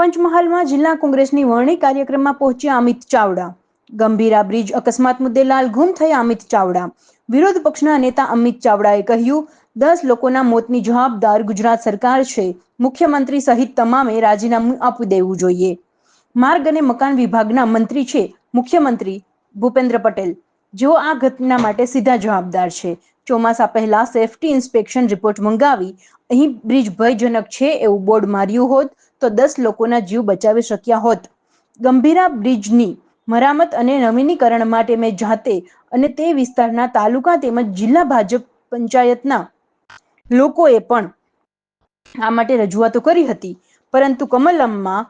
પંચમહાલમાં જિલ્લા કોંગ્રેસની વરણી કાર્યક્રમમાં પહોંચ્યા અમિત ચાવડા. ગંભીરા બ્રિજ અકસ્માત મુદ્દે લાલ ગુમ થયા અમિત ચાવડા. વિરોધ પક્ષના નેતા અમિત ચાવડાએ કહ્યું, દસ લોકોના મોતની જવાબદાર ગુજરાત સરકાર છે. મુખ્યમંત્રી સહિત તમામે રાજીનામું આપી દેવું જોઈએ. માર્ગ અને મકાન વિભાગના મંત્રી છે મુખ્યમંત્રી ભૂપેન્દ્ર પટેલ. જેઓ આ ઘટના માટે સીધા જવાબદાર છે. ચોમાસા પહેલા સેફટી ઇન્સ્પેક્શન રિપોર્ટ મંગાવી અહીં બ્રિજ ભયજનક છે એવું બોર્ડ માર્યું હોત તો દસ લોકોના જીવ બચાવી શક્યા હોત. ગંભીરા બ્રિજની મરામત અને નવીનીકરણ માટે મેં જાતે અને તે વિસ્તારના તાલુકા તેમજ જિલ્લા ભાજપ પંચાયતના લોકોએ પણ આ માટે રજૂઆતો કરી હતી. પરંતુ કમલમમાં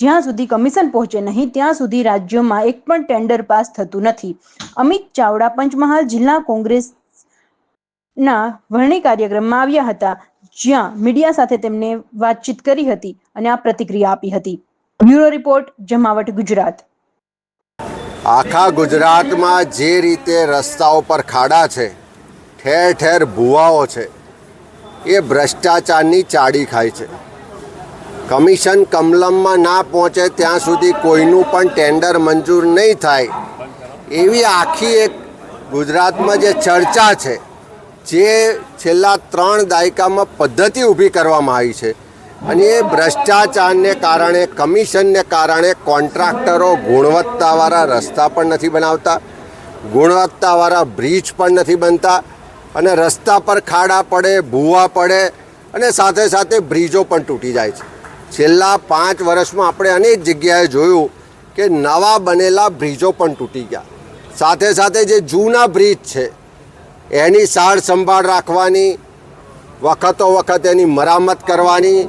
જ્યાં સુધી કમિશન પહોંચે નહીં, ત્યાં સુધી રાજ્યમાં એક પણ ટેન્ડર પાસ થતું નથી. અમિત ચાવડા પંચમહાલ જિલ્લા કોંગ્રેસ ના વરણી કાર્યક્રમમાં આવ્યા હતા. જ્યાં મીડિયા સાથે તેમને વાતચીત કરી હતી અને આ પ્રતિક્રિયા આપી હતી. બ્યુરો રિપોર્ટ, જમાવટ, ગુજરાત. આખા ગુજરાતમાં જે રીતે રસ્તાઓ પર ખાડા છે, ઠેર ઠેર ભૂવાઓ છે, એ ભ્રષ્ટાચારની ચાડી ખાય છે. કમિશન કમલમમાં ના પહોંચે ત્યાં સુધી કોઈનું પણ ટેન્ડર મંજૂર નહીં થાય. એવી આખી એક ગુજરાતમાં જે ચર્ચા છે જે છેલ્લા ત્રણ દાયકામાં પદ્ધતિ ઊભી કરવામાં આવી છે. અને એ ભ્રષ્ટાચારને કારણે, કમિશનને કારણે કોન્ટ્રાક્ટરો ગુણવત્તાવાળા રસ્તા પણ નથી બનાવતા, ગુણવત્તાવાળા બ્રિજ પણ નથી બનતા અને રસ્તા પર ખાડા પડે, ભૂવા પડે અને સાથે સાથે બ્રિજો પણ તૂટી જાય છે. છેલ્લા પાંચ વર્ષમાં આપણે અનેક જગ્યાએ જોયું કે નવા બનેલા બ્રિજો પણ તૂટી ગયા. સાથે સાથે જે જૂના બ્રિજ છે એની સાર સંભાળ રાખવાની, વખતો વખત એની મરામત કરવાની,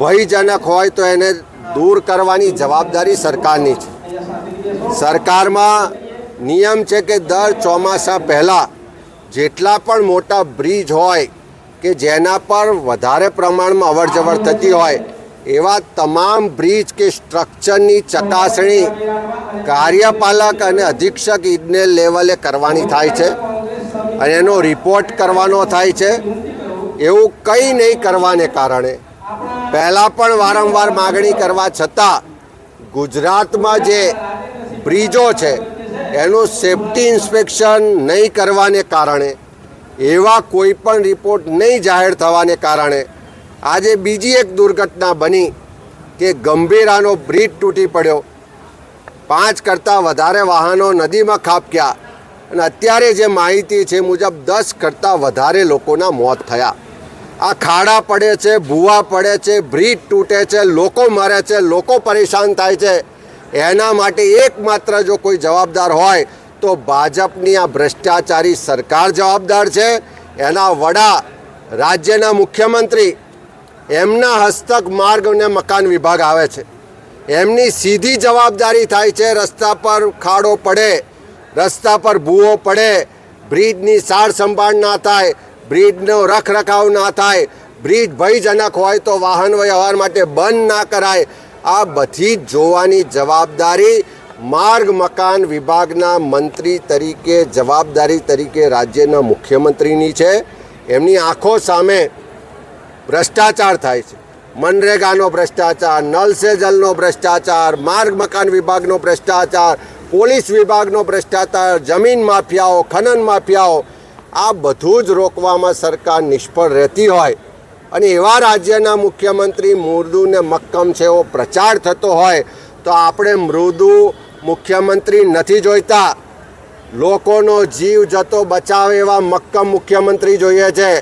ભયજનક હોય તો એને દૂર કરવાની જવાબદારી સરકારની છે. સરકારમાં નિયમ છે કે દર ચોમાસા પહેલાં જેટલા પણ મોટા બ્રિજ હોય કે જેના પર વધારે પ્રમાણમાં અવરજવર થતી હોય, એવા તમામ બ્રિજ કે સ્ટ્રક્ચરની ચકાસણી કાર્યપાલક અને અધિક્ષક ઇજનેર લેવલે કરવાની થાય છે. અને એનો રિપોર્ટ કરવાનો થાય છે. એવું કંઈ નહીં કરવાને કારણે. પહેલાં પણ વારંવાર માગણી કરવા છતાં ગુજરાતમાં જે બ્રિજો છે, એનું સેફટી ઇન્સ્પેક્શન નહીં કરવાને કારણે, એવા કોઈ પણ રિપોર્ટ નહીં જાહેર થવાને કારણે, આજે બીજી એક દુર્ઘટના બની કે ગંભીરાનો બ્રિજ તૂટી પડ્યો. પાંચ કરતાં વધારે વાહનો નદીમાં ખાબક્યા. અને અત્યારે જે માહિતી છે મુજબ દસ કરતાં વધારે લોકોના મોત થયા. આ ખાડા પડે છે, ભૂવા પડે છે, બ્રિજ તૂટે છે, લોકો મરે છે, લોકો પરેશાન થાય છે. એના માટે એકમાત્ર જો કોઈ જવાબદાર હોય તો ભાજપની આ ભ્રષ્ટાચારી સરકાર જવાબદાર છે. એના વડા રાજ્યના મુખ્યમંત્રી એમના હસ્તક માર્ગ અને મકાન વિભાગ આવે છે. એમની સીધી જવાબદારી થાય છે, રસ્તા પર ખાડો પડે રસ્તા પર ભૂવો પડે, બ્રિજની સાર સંભાળ ના થાય, બ્રિજનો રખરખાવ ના થાય, બ્રિજ ભયજનક હોય તો વાહન વ્યવહાર માટે બંધ ના કરાય. આ બધી જ જોવાની જવાબદારી માર્ગ મકાન વિભાગના મંત્રી તરીકે, જવાબદારી તરીકે રાજ્યના મુખ્યમંત્રીની છે. એમની આંખો સામે ભ્રષ્ટાચાર થાય છે. મનરેગાનો ભ્રષ્ટાચાર, નલ સે જલનો ભ્રષ્ટાચાર, માર્ગ મકાન વિભાગનો ભ્રષ્ટાચાર પોલીસ વિભાગનો ભ્રષ્ટાચાર, જમીન માફિયાઓ, ખનન માફિયાઓ, આ બધું જ રોકવામાં સરકાર નિષ્ફળ રહેતી હોય. અને એવા રાજ્યના મુખ્યમંત્રી ને મક્કમ છે, એવો પ્રચાર થતો હોય, તો આપણે મૃદુ મુખ્યમંત્રી નથી જોઈતા. લોકોનો જીવ જતો બચાવે એવા મક્કમ મુખ્યમંત્રી જોઈએ છે.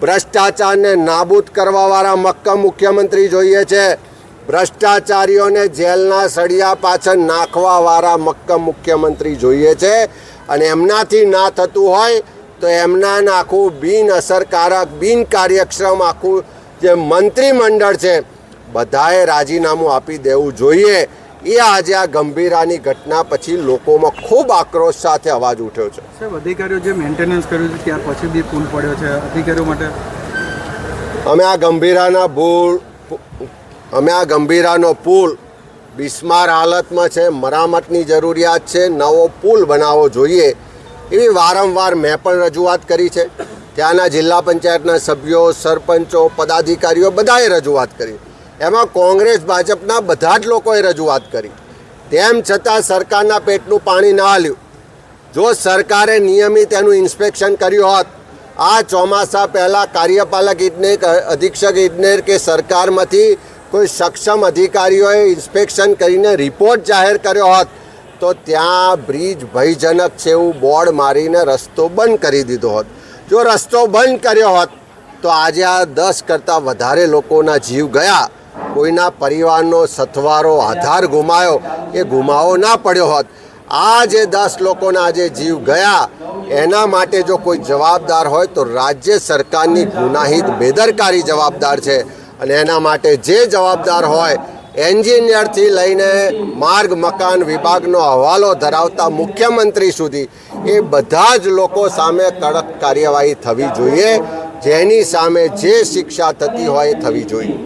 ભ્રષ્ટાચારને નાબૂદ કરવાવાળા મક્કમ મુખ્યમંત્રી જોઈએ છે. ભ્રષ્ટાચારીઓને જેલના સળિયા પાછળ નાખવાવાળા મક્કમ મુખ્યમંત્રી જોઈએ છે અને એમનાથી ના થતું હોય તો એમના આખું બિન અસરકારક બિન કાર્યક્ષમ આખું જે મંત્રીમંડળ છે બધાએ રાજીનામું આપી દેવું જોઈએ. એ આજે આ ગંભીરાની ઘટના પછી લોકોમાં ખૂબ આક્રોશ સાથે અવાજ ઉઠ્યો છે. સાહેબ અધિકારીઓ જે મેન્ટેનન્સ કર્યું છે ત્યાર પછી બી પુલ પડ્યો છે અધિકારીઓ માટે? અમે આ ગંભીરાના પુલ અમે આ ગંભીરાનો પુલ બિસ્માર હાલતમાં છે, મરામતની જરૂરિયાત છે, નવો પુલ બનાવવો જોઈએ એવી વારંવાર મેં પણ રજૂઆત કરી છે. ત્યાંના જિલ્લા પંચાયતના સભ્યો, સરપંચો, પદાધિકારીઓ બધાએ રજૂઆત કરી. એમાં કોંગ્રેસ, ભાજપના બધા જ લોકોએ રજૂઆત કરી. તેમ છતાં સરકારના પેટનું પાણી ના હાલ્યું. જો સરકારે નિયમિત એનું ઇન્સ્પેક્શન કર્યું હોત, આ ચોમાસા પહેલાં કાર્યપાલક ઇજનેર અધિક્ષક ઇજનેર કે સરકારમાંથી કોઈ સક્ષમ અધિકારીઓએ ઇન્સ્પેક્શન કરીને રિપોર્ટ જાહેર કર્યો હોત, તો ત્યાં બ્રિજ ભયજનક છે એવું બોર્ડ મારીને રસ્તો બંધ કરી દીધો હોત. જો રસ્તો બંધ કર્યો હોત, તો આજે આ દસ કરતાં વધારે લોકોના જીવ ગયા. કોઈના પરિવારનો સથવારો આધાર ગુમાયો, એ ગુમાવો ના પડ્યો હોત. આ જે દસ લોકોના આજે જીવ ગયા, એના માટે જો કોઈ જવાબદાર હોય, તો રાજ્ય સરકારની ગુનાહિત બેદરકારી જવાબદાર છે. અને એના માટે જે જવાબદાર હોય, એન્જિનિયરથી લઈને માર્ગ, મકાન વિભાગનો હવાલો ધરાવતા મુખ્યમંત્રી સુધી એ બધા જ લોકો સામે કડક કાર્યવાહી થવી જોઈએ. જેની સામે જે શિક્ષા થતી હોય એ થવી જોઈએ.